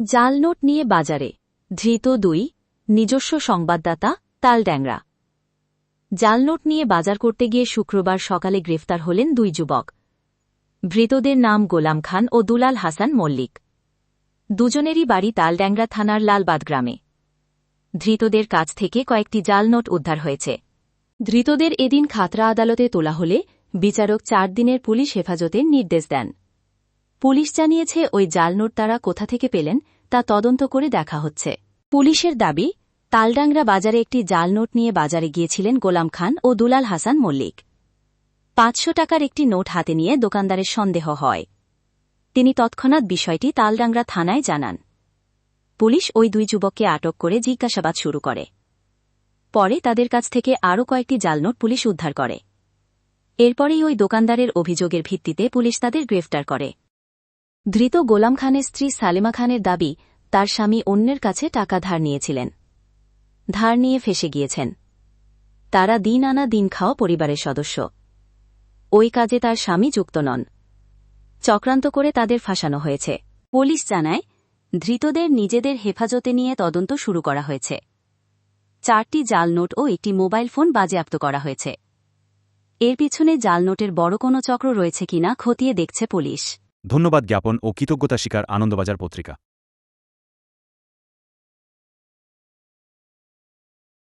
জাল নোট নিয়ে বাজারে। ধৃত দুই, নিজস্ব সংবাদদাতা তালড্যাংরা জাল নোট নিয়ে বাজার করতে গিয়ে শুক্রবার সকালে গ্রেফতার হলেন দুই যুবক। ধৃতদের নাম গোলাম খান ও দুলাল হাসান মল্লিক। দুজনেরই বাড়ি তালড্যাংরা থানার লালবাদ গ্রামে। ধৃতদের কাছ থেকে কয়েকটি জাল নোট উদ্ধার হয়েছে। ধৃতদের এদিন খাতরা আদালতে তোলা হলে বিচারক চার দিনের পুলিশ হেফাজতের নির্দেশ দেন। পুলিশ জানিয়েছে ওই জাল নোট তারা কোথা থেকে পেলেন তা তদন্ত করে দেখা হচ্ছে। পুলিশের দাবি, তালডাংরা বাজারে একটি জাল নোট নিয়ে বাজারে গিয়েছিলেন গোলাম খান ও দুলাল হাসান মল্লিক। পাঁচশো টাকার একটি নোট হাতে নিয়ে দোকানদারের সন্দেহ হয়। তিনি তৎক্ষণাৎ বিষয়টি তালডাংরা থানায় জানান। পুলিশ ওই দুই যুবককে আটক করে জিজ্ঞাসাবাদ শুরু করে। পরে তাদের কাছ থেকে আরও কয়েকটি জালনোট পুলিশ উদ্ধার করে। এরপরেই ওই দোকানদারের অভিযোগের ভিত্তিতে পুলিশ তাদের গ্রেফতার করে। ধৃত গোলাম খানের স্ত্রী সালেমা খানের দাবি, তার স্বামী অন্যের কাছে টাকা ধার নিয়েছিলেন। ধার নিয়ে ফেসে গিয়েছেন। তারা দিন আনা দিন খাওয়া পরিবারের সদস্য। ওই কাজে তার স্বামী যুক্ত নন। চক্রান্ত করে তাদের ফাঁসানো হয়েছে। পুলিশ জানায়, ধৃতদের নিজেদের হেফাজতে নিয়ে তদন্ত শুরু করা হয়েছে। চারটি জাল নোট ও একটি মোবাইল ফোন বাজেয়াপ্ত করা হয়েছে। এর পিছনে জাল নোটের বড় কোনো চক্র রয়েছে কিনা খতিয়ে দেখছে পুলিশ। ধন্যবাদ জ্ঞাপন ও কৃতজ্ঞতা শিকার আনন্দবাজার পত্রিকা।